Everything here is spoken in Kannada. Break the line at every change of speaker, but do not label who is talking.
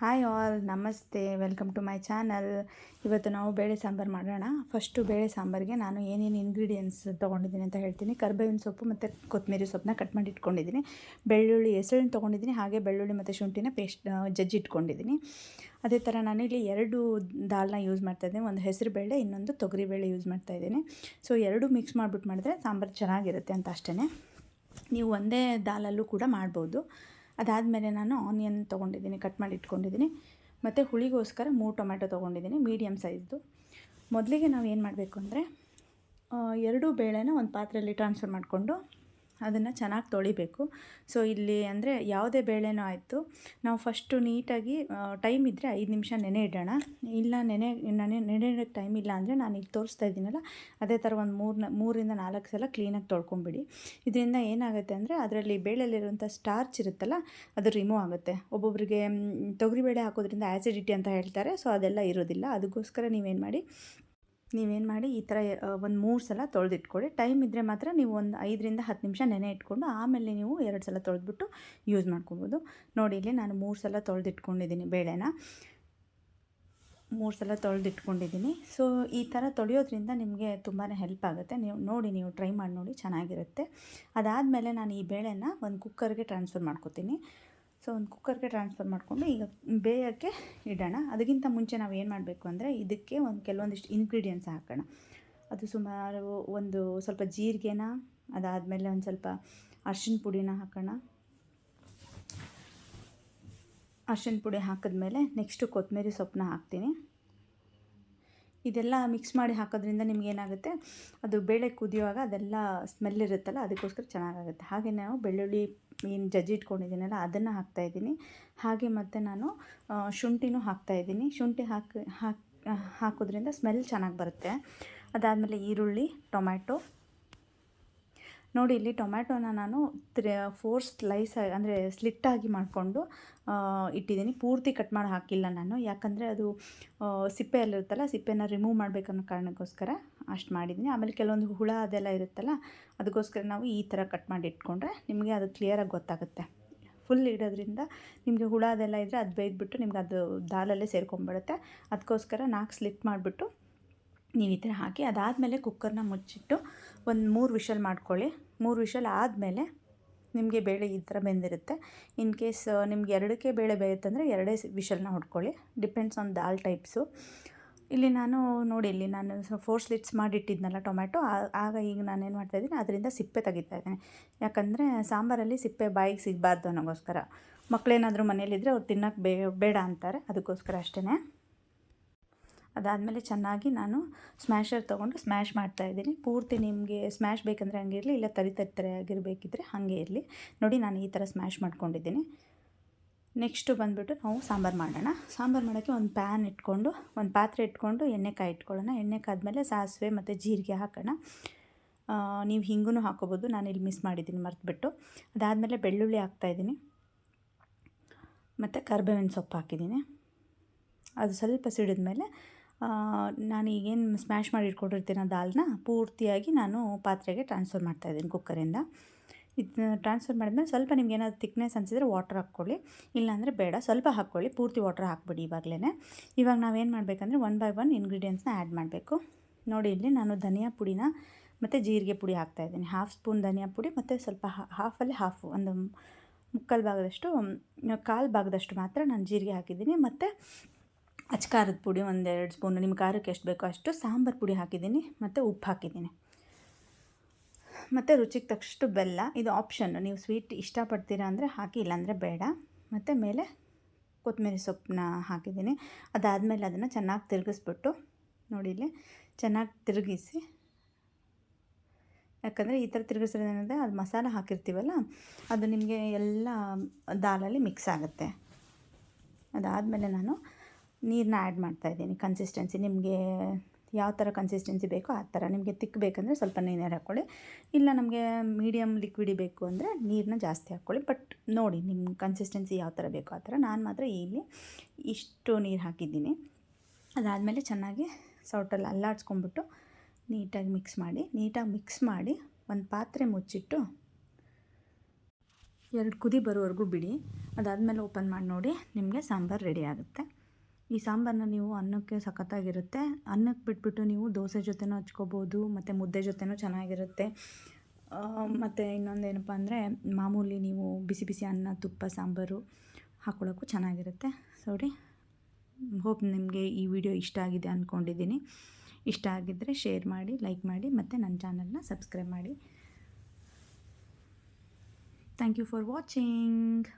ಹಾಯ್ ಆಲ್ ನಮಸ್ತೆ ವೆಲ್ಕಮ್ ಟು ಮೈ ಚಾನಲ್ ಇವತ್ತು ನಾವು ಬೇಳೆ ಸಾಂಬಾರು ಮಾಡೋಣ. ಫಸ್ಟು ಬೇಳೆ ಸಾಂಬಾರಿಗೆ ನಾನು ಏನೇನು ಇಂಗ್ರೀಡಿಯೆಂಟ್ಸ್ ತೊಗೊಂಡಿದ್ದೀನಿ ಅಂತ ಹೇಳ್ತೀನಿ. ಕರ್ಬೇವಿನ ಸೊಪ್ಪು ಮತ್ತು ಕೊತ್ತಂಬರಿ ಸೊಪ್ಪನ್ನ ಕಟ್ ಮಾಡಿ ಇಟ್ಕೊಂಡಿದ್ದೀನಿ. ಬೆಳ್ಳುಳ್ಳಿ, ಹೆಸರನ್ನು ತೊಗೊಂಡಿದ್ದೀನಿ. ಹಾಗೆ ಬೆಳ್ಳುಳ್ಳಿ ಮತ್ತು ಶುಂಠಿನ ಪೇಸ್ಟ್ ಜಜ್ಜಿ ಇಟ್ಕೊಂಡಿದ್ದೀನಿ. ಅದೇ ಥರ ನಾನಿಲ್ಲಿ ಎರಡು ದಾಲ್ನ ಯೂಸ್ ಮಾಡ್ತಾ ಮಾಡ್ತಾಯಿದ್ದೀನಿ ಒಂದು ಹೆಸರು ಬೇಳೆ, ಇನ್ನೊಂದು ತೊಗರಿ ಬೇಳೆ ಯೂಸ್ ಮಾಡ್ತಾ ಇದ್ದೀನಿ. ಸೊ ಎರಡು ಮಿಕ್ಸ್ ಮಾಡಿಬಿಟ್ಟು ಮಾಡಿದ್ರೆ ಸಾಂಬಾರು ಚೆನ್ನಾಗಿರುತ್ತೆ ಅಂತ ಅಷ್ಟೇ ನೀವು ಒಂದೇ ದಾಲಲ್ಲೂ ಕೂಡ ಮಾಡ್ಬೋದು. ಅದಾದಮೇಲೆ ನಾನು ಆನಿಯನ್ ತೊಗೊಂಡಿದ್ದೀನಿ, ಕಟ್ ಮಾಡಿ ಇಟ್ಕೊಂಡಿದ್ದೀನಿ. ಮತ್ತು ಹುಳಿಗೋಸ್ಕರ ಮೂರು ಟೊಮೆಟೊ ತೊಗೊಂಡಿದ್ದೀನಿ ಮೀಡಿಯಮ್ ಸೈಜ್ದು. ಮೊದಲಿಗೆ ನಾವು ಏನು ಮಾಡಬೇಕು ಅಂದರೆ ಎರಡೂ ಬೇಳೆನ ಒಂದು ಪಾತ್ರೆಯಲ್ಲಿ ಟ್ರಾನ್ಸ್ಫರ್ ಮಾಡಿಕೊಂಡು ಅದನ್ನು ಚೆನ್ನಾಗಿ ತೊಳಿಬೇಕು. ಸೊ ಇಲ್ಲಿ ಅಂದರೆ ಯಾವುದೇ ಬೇಳೆನೂ ಆಯಿತು. ನಾವು ಫಸ್ಟು ನೀಟಾಗಿ ಟೈಮ್ ಇದ್ದರೆ ಐದು ನಿಮಿಷ ನೆನೆ ಇಡೋಣ. ಇಲ್ಲ ನೆನೆ ನೆನೆ ನೆನೆ ಇಡೋಕ್ಕೆ ಟೈಮ್ ಇಲ್ಲ ಅಂದರೆ ನಾನು ಈಗ ತೋರಿಸ್ತಾ ಇದ್ದೀನಲ್ಲ, ಅದೇ ಥರ ಒಂದು ಮೂರು ಮೂರಿಂದ ನಾಲ್ಕು ಸಲ ಕ್ಲೀನಾಗಿ ತೊಳ್ಕೊಂಬಿಡಿ. ಇದರಿಂದ ಏನಾಗುತ್ತೆ ಅಂದರೆ ಅದರಲ್ಲಿ ಬೇಳೆಯಲ್ಲಿರುವಂಥ ಸ್ಟಾರ್ಚ್ ಇರುತ್ತಲ್ಲ, ಅದು ರಿಮೂವ್ ಆಗುತ್ತೆ. ಒಬ್ಬೊಬ್ಬರಿಗೆ ತೊಗರಿಬೇಳೆ ಹಾಕೋದ್ರಿಂದ ಆ್ಯಸಿಡಿಟಿ ಅಂತ ಹೇಳ್ತಾರೆ ಸೊ ಅದೆಲ್ಲ ಇರೋದಿಲ್ಲ. ಅದಕ್ಕೋಸ್ಕರ ನೀವೇನು ಮಾಡಿ ನೀವೇನು ಮಾಡಿ ಈ ಥರ ಒಂದು ಮೂರು ಸಲ ತೊಳೆದಿಟ್ಕೊಳ್ಳಿ ಟೈಮ್ ಇದ್ದರೆ ಮಾತ್ರ ನೀವು ಒಂದು ಐದರಿಂದ ಹತ್ತು ನಿಮಿಷ ನೆನೆ ಇಟ್ಕೊಂಡು ಆಮೇಲೆ ನೀವು ಎರಡು ಸಲ ತೊಳೆದ್ಬಿಟ್ಟು ಯೂಸ್ ಮಾಡ್ಕೊಬೋದು. ನೋಡಿ ಇಲ್ಲಿ ನಾನು ಮೂರು ಸಲ ತೊಳೆದಿಟ್ಕೊಂಡಿದ್ದೀನಿ ಬೇಳೆನ. ಮೂರು ಸಲ ತೊಳೆದಿಟ್ಕೊಂಡಿದ್ದೀನಿ. ಸೊ, ಈ ಥರ ತೊಳೆಯೋದ್ರಿಂದ ನಿಮಗೆ ತುಂಬಾ ಹೆಲ್ಪ್ ಆಗುತ್ತೆ. ನೀವು ನೋಡಿ, ನೀವು ಟ್ರೈ ಮಾಡಿ ನೋಡಿ, ಚೆನ್ನಾಗಿರುತ್ತೆ. ಅದಾದಮೇಲೆ ನಾನು ಈ ಬೇಳೆನ ಒಂದು ಕುಕ್ಕರ್ಗೆ ಟ್ರಾನ್ಸ್ಫರ್ ಮಾಡ್ಕೊತೀನಿ. ಸೊ ಒಂದು ಕುಕ್ಕರ್ಗೆ ಟ್ರಾನ್ಸ್ಫರ್ ಮಾಡಿಕೊಂಡು ಈಗ ಬೇಯೋಕ್ಕೆ ಇಡೋಣ. ಅದಕ್ಕಿಂತ ಮುಂಚೆ ನಾವು ಏನು ಮಾಡಬೇಕು ಅಂದರೆ ಇದಕ್ಕೆ ಒಂದು ಕೆಲವೊಂದಿಷ್ಟು ಇಂಗ್ರೀಡಿಯೆಂಟ್ಸ್ ಹಾಕೋಣ. ಅದು ಸುಮಾರು ಒಂದು ಸ್ವಲ್ಪ ಜೀರಿಗೆನ, ಅದಾದಮೇಲೆ ಒಂದು ಸ್ವಲ್ಪ ಅರ್ಶಿನ ಪುಡಿನ ಹಾಕೋಣ. ಅರ್ಶಿನ ಪುಡಿ ಹಾಕಿದ್ಮೇಲೆ ನೆಕ್ಸ್ಟು ಕೊತ್ತಂಬರಿ ಸೊಪ್ಪನ್ನ ಹಾಕ್ತೀನಿ. ಇದೆಲ್ಲ ಮಿಕ್ಸ್ ಮಾಡಿ ಹಾಕೋದ್ರಿಂದ ನಿಮ್ಗೆ ಏನಾಗುತ್ತೆ? ಅದು ಬೇಳೆ ಕುದಿಯುವಾಗ ಅದೆಲ್ಲ ಸ್ಮೆಲ್ ಇರುತ್ತಲ್ಲ, ಅದಕ್ಕೋಸ್ಕರ ಚೆನ್ನಾಗಾಗುತ್ತೆ. ಹಾಗೆ ನಾವು ಬೆಳ್ಳುಳ್ಳಿ ಏನು ಜಜ್ಜಿ ಇಟ್ಕೊಂಡಿದ್ದೀನಲ್ಲ, ಅದನ್ನು ಹಾಕ್ತಾಯಿದ್ದೀನಿ ಹಾಗೆ ಮತ್ತು ನಾನು ಶುಂಠಿನೂ ಹಾಕ್ತಾಯಿದ್ದೀನಿ ಶುಂಠಿ ಹಾಕಿ ಹಾಕಿ, ಹಾಕೋದ್ರಿಂದ ಸ್ಮೆಲ್ ಚೆನ್ನಾಗಿ ಬರುತ್ತೆ. ಅದಾದಮೇಲೆ ಈರುಳ್ಳಿ, ಟೊಮ್ಯಾಟೊ ನೋಡಿ, ಇಲ್ಲಿ ಟೊಮ್ಯಾಟೋನ ನಾನು ತ್ರಿ ಫೋರ್ ಸ್ಲೈಸ್ ಅಂದರೆ ಸ್ಲಿಟ್ಟಾಗಿ ಮಾಡಿಕೊಂಡು ಇಟ್ಟಿದ್ದೀನಿ. ಪೂರ್ತಿ ಕಟ್ ಮಾಡಿ ಹಾಕಿಲ್ಲ ನಾನು. ಯಾಕಂದರೆ ಅದು ಸಿಪ್ಪೆಯಲ್ಲಿರುತ್ತಲ್ಲ, ಸಿಪ್ಪೆನ ರಿಮೂವ್ ಮಾಡಬೇಕನ್ನೋ ಕಾರಣಕ್ಕೋಸ್ಕರ ಅಷ್ಟು ಮಾಡಿದ್ದೀನಿ. ಆಮೇಲೆ ಕೆಲವೊಂದು ಹುಳ ಅದೆಲ್ಲ ಇರುತ್ತಲ್ಲ, ಅದಕ್ಕೋಸ್ಕರ ನಾವು ಈ ಥರ ಕಟ್ ಮಾಡಿ ಇಟ್ಕೊಂಡ್ರೆ ನಿಮಗೆ ಅದು ಕ್ಲಿಯರಾಗಿ ಗೊತ್ತಾಗುತ್ತೆ. ಫುಲ್ ಇಡೋದ್ರಿಂದ ನಿಮಗೆ ಹುಳ ಅದೆಲ್ಲ ಇದ್ದರೆ ಅದು ಬೇಯ್ದುಬಿಟ್ಟು ನಿಮ್ಗೆ ಅದು ದಾಲಲ್ಲೇ ಸೇರ್ಕೊಂಡ್ಬಿಡುತ್ತೆ. ಅದಕ್ಕೋಸ್ಕರ ನಾಲ್ಕು ಸ್ಲಿಟ್ ಮಾಡಿಬಿಟ್ಟು ನೀವು ಈ ಥರ ಹಾಕಿ, ಅದಾದಮೇಲೆ ಕುಕ್ಕರ್ನ ಮುಚ್ಚಿಟ್ಟು ಒಂದು ಮೂರು ವಿಷಲ್ ಮಾಡ್ಕೊಳ್ಳಿ. ಮೂರು ವಿಷಲ್ ಆದಮೇಲೆ ನಿಮಗೆ ಬೇಳೆ ಈ ಥರ ಬೆಂದಿರುತ್ತೆ. ಇನ್ ಕೇಸ್ ನಿಮ್ಗೆ ಎರಡಕ್ಕೆ ಬೇಳೆ ಬೇಯುತ್ತಂದರೆ ಎರಡೇ ವಿಷಲ್ನ ಹೊಡ್ಕೊಳ್ಳಿ. ಡಿಪೆಂಡ್ಸ್ ಆನ್ ದಾಲ್ ಟೈಪ್ಸು ಇಲ್ಲಿ ನಾನು ನೋಡಿ, ಇಲ್ಲಿ ನಾನು ಫೋರ್ ಸ್ಲಿಟ್ಸ್ ಮಾಡಿಟ್ಟಿದ್ನಲ್ಲ ಟೊಮ್ಯಾಟೊ ಆಗ ಈಗ ನಾನೇನು ಮಾಡ್ತಾಯಿದ್ದೀನಿ ಅದರಿಂದ ಸಿಪ್ಪೆ ತೆಗಿತಾ ಇದ್ದೀನಿ. ಯಾಕಂದರೆ ಸಾಂಬಾರಲ್ಲಿ ಸಿಪ್ಪೆ ಬಾಯಿಗೆ ಸಿಗಬಾರ್ದು ಅನ್ನೋಗೋಸ್ಕರ. ಮಕ್ಕಳೇನಾದರೂ ಮನೇಲಿದ್ದರೆ ಅವ್ರು ತಿನ್ನೋಕ್ಕೆ ಬೇಡ ಅಂತಾರೆ, ಅದಕ್ಕೋಸ್ಕರ ಅಷ್ಟೇ ಅದಾದಮೇಲೆ ಚೆನ್ನಾಗಿ ನಾನು ಸ್ಮ್ಯಾಶರ್ ತೊಗೊಂಡು ಸ್ಮ್ಯಾಶ್ ಮಾಡ್ತಾಯಿದ್ದೀನಿ ಪೂರ್ತಿ ನಿಮಗೆ ಸ್ಮ್ಯಾಶ್ ಬೇಕಂದರೆ ಹಂಗೆ ಇರಲಿ, ಇಲ್ಲ ತರಿ ತರಿ ಆಗಿರಬೇಕಿದ್ರೆ ಹಾಗೆ ಇರಲಿ. ನೋಡಿ ನಾನು ಈ ಥರ ಸ್ಮ್ಯಾಶ್ ಮಾಡ್ಕೊಂಡಿದ್ದೀನಿ. ನೆಕ್ಸ್ಟು ಬಂದುಬಿಟ್ಟು ನಾವು ಸಾಂಬಾರು ಮಾಡೋಣ. ಸಾಂಬಾರು ಮಾಡೋಕ್ಕೆ ಒಂದು ಪ್ಯಾನ್ ಇಟ್ಕೊಂಡು, ಒಂದು ಪಾತ್ರೆ ಇಟ್ಕೊಂಡು ಎಣ್ಣೆ ಕಾಯಿ ಇಟ್ಕೊಳ್ಳೋಣ. ಎಣ್ಣೆ ಕಾದ್ಮೇಲೆ ಸಾಸಿವೆ ಮತ್ತು ಜೀರಿಗೆ ಹಾಕೋಣ. ನೀವು ಹಿಂಗೂ ಹಾಕೋಬೋದು. ನಾನು ಇಲ್ಲಿ ಮಿಸ್ ಮಾಡಿದ್ದೀನಿ, ಮರ್ತುಬಿಟ್ಟು. ಅದಾದಮೇಲೆ ಬೆಳ್ಳುಳ್ಳಿ ಹಾಕ್ತಾಯಿದ್ದೀನಿ ಮತ್ತು ಕರ್ಬೇವಿನ ಸೊಪ್ಪು ಹಾಕಿದ್ದೀನಿ. ಅದು ಸ್ವಲ್ಪ ಸಿಡಿದ ಮೇಲೆ ನಾನು ಈಗೇನು ಸ್ಮ್ಯಾಶ್ ಮಾಡಿ ಇಟ್ಕೊಂಡಿರ್ತೀನಿ ದಾಲ್ನ, ಪೂರ್ತಿಯಾಗಿ ನಾನು ಪಾತ್ರೆಗೆ ಟ್ರಾನ್ಸ್ಫರ್ ಮಾಡ್ತಾ ಇದ್ದೀನಿ ಕುಕ್ಕರಿಂದ ಇದನ್ನ ಟ್ರಾನ್ಸ್ಫರ್ ಮಾಡಿದ್ಮೇಲೆ ಸ್ವಲ್ಪ ನಿಮ್ಗೆ ಏನಾದರೂ ತಿಕ್ನೆಸ್ ಅನಿಸಿದ್ರೆ ವಾಟರ್ ಹಾಕ್ಕೊಳ್ಳಿ. ಇಲ್ಲಾಂದರೆ ಬೇಡ, ಸ್ವಲ್ಪ ಹಾಕ್ಕೊಳ್ಳಿ. ಪೂರ್ತಿ ವಾಟರ್ ಹಾಕ್ಬಿಡಿ ಇವಾಗಲೇ ಇವಾಗ ನಾವೇನು ಮಾಡಬೇಕಂದ್ರೆ ಒನ್ ಬೈ ಒನ್ ಇಂಗ್ರೀಡಿಯೆಂಟ್ಸ್ನ ಆ್ಯಡ್ ಮಾಡಬೇಕು. ನೋಡಿ ಇಲ್ಲಿ ನಾನು ಧನಿಯಾ ಪುಡಿನ ಮತ್ತು ಜೀರಿಗೆ ಪುಡಿ ಹಾಕ್ತಾಯಿದ್ದೀನಿ ಹಾಫ್ ಸ್ಪೂನ್ ಧನಿಯಾ ಪುಡಿ ಮತ್ತು ಸ್ವಲ್ಪ ಹಾಫಲ್ಲಿ ಹಾಫ್ ಒಂದು ಮುಕ್ಕಾಲು ಭಾಗದಷ್ಟು, ಕಾಲು ಭಾಗದಷ್ಟು ಮಾತ್ರ ನಾನು ಜೀರಿಗೆ ಹಾಕಿದ್ದೀನಿ. ಮತ್ತು ಅಚ್ಕಾರದ ಪುಡಿ ಒಂದೆರಡು ಸ್ಪೂನು ನಿಮ್ಮ ಖಾರಕ್ಕೆ ಎಷ್ಟು ಬೇಕೋ ಅಷ್ಟು ಸಾಂಬಾರು ಪುಡಿ ಹಾಕಿದ್ದೀನಿ ಮತ್ತು ಉಪ್ಪು ಹಾಕಿದ್ದೀನಿ. ಮತ್ತು ರುಚಿಗೆ ತಕ್ಕಷ್ಟು ಬೆಲ್ಲ, ಇದು ಆಪ್ಷನ್ನು. ನೀವು ಸ್ವೀಟ್ ಇಷ್ಟಪಡ್ತೀರಾ ಅಂದರೆ ಹಾಕಿ, ಇಲ್ಲಾಂದರೆ ಬೇಡ. ಮತ್ತು ಮೇಲೆ ಕೊತ್ತಂಬರಿ ಸೊಪ್ಪನ್ನ ಹಾಕಿದ್ದೀನಿ. ಅದಾದಮೇಲೆ ಅದನ್ನು ಚೆನ್ನಾಗಿ ತಿರುಗಿಸ್ಬಿಟ್ಟು, ನೋಡಿ ಇಲ್ಲಿ, ಚೆನ್ನಾಗಿ ತಿರುಗಿಸಿ, ಯಾಕಂದರೆ ಈ ಥರ ತಿರುಗಿಸೋದೇನಂದರೆ ಅದು ಮಸಾಲ ಹಾಕಿರ್ತೀವಲ್ಲ, ಅದು ನಿಮಗೆ ಎಲ್ಲ ದಾಲಲ್ಲಿ ಮಿಕ್ಸ್ ಆಗುತ್ತೆ. ಅದಾದಮೇಲೆ ನಾನು ನೀರನ್ನ ಆ್ಯಡ್ ಮಾಡ್ತಾಯಿದ್ದೀನಿ ಕನ್ಸಿಸ್ಟೆನ್ಸಿ ನಿಮಗೆ ಯಾವ ಥರ ಕನ್ಸಿಸ್ಟೆನ್ಸಿ ಬೇಕೋ ಆ ಥರ ನಿಮಗೆ ತಿಕ್ ಬೇಕಂದರೆ ಸ್ವಲ್ಪ ನೀರು ಹಾಕ್ಕೊಳ್ಳಿ ಇಲ್ಲ ನಮಗೆ ಮೀಡಿಯಮ್ ಲಿಕ್ವಿಡಿ ಬೇಕು ಅಂದರೆ ನೀರನ್ನ ಜಾಸ್ತಿ ಹಾಕ್ಕೊಳ್ಳಿ ಬಟ್ ನೋಡಿ ನಿಮ್ಮ ಕನ್ಸಿಸ್ಟೆನ್ಸಿ ಯಾವ ಥರ ಬೇಕೋ ಆ ಥರ ನಾನು ಮಾತ್ರ ಇಲ್ಲಿ ಇಷ್ಟು ನೀರು ಹಾಕಿದ್ದೀನಿ. ಅದಾದಮೇಲೆ ಚೆನ್ನಾಗಿ ಸೌಟಲ್ಲಿ ಅಲ್ಲಾಡ್ಸ್ಕೊಂಬಿಟ್ಟು ನೀಟಾಗಿ ಮಿಕ್ಸ್ ಮಾಡಿ, ನೀಟಾಗಿ ಮಿಕ್ಸ್ ಮಾಡಿ ಒಂದು ಪಾತ್ರೆ ಮುಚ್ಚಿಟ್ಟು ಎರಡು ಕುದಿ ಬರೋವರೆಗೂ ಬಿಡಿ. ಅದಾದಮೇಲೆ ಓಪನ್ ಮಾಡಿ ನೋಡಿ, ನಿಮಗೆ ಸಾಂಬಾರು ರೆಡಿ ಆಗುತ್ತೆ. ಈ ಸಾಂಬಾರನ್ನ ನೀವು ಅನ್ನಕ್ಕೆ ಸಖತ್ತಾಗಿರುತ್ತೆ. ಅನ್ನಕ್ಕೆ ಬಿಟ್ಬಿಟ್ಟು ನೀವು ದೋಸೆ ಜೊತೆನೂ ಹಚ್ಕೋಬೋದು, ಮತ್ತು ಮುದ್ದೆ ಜೊತೆನೂ ಚೆನ್ನಾಗಿರುತ್ತೆ. ಮತ್ತು ಇನ್ನೊಂದೇನಪ್ಪ ಅಂದರೆ ಮಾಮೂಲಿ ನೀವು ಬಿಸಿ ಬಿಸಿ ಅನ್ನ, ತುಪ್ಪ, ಸಾಂಬಾರು ಹಾಕ್ಕೊಳ್ಳೋಕ್ಕೂ ಚೆನ್ನಾಗಿರುತ್ತೆ. ಸೋರಿ, ಹೋಪ್ ನಿಮಗೆ ಈ ವಿಡಿಯೋ ಇಷ್ಟ ಆಗಿದೆ ಅಂದ್ಕೊಂಡಿದ್ದೀನಿ ಇಷ್ಟ ಆಗಿದ್ದರೆ ಶೇರ್ ಮಾಡಿ, ಲೈಕ್ ಮಾಡಿ, ಮತ್ತು ನನ್ನ ಚಾನಲ್ನ ಸಬ್ಸ್ಕ್ರೈಬ್ ಮಾಡಿ. Thank you for watching.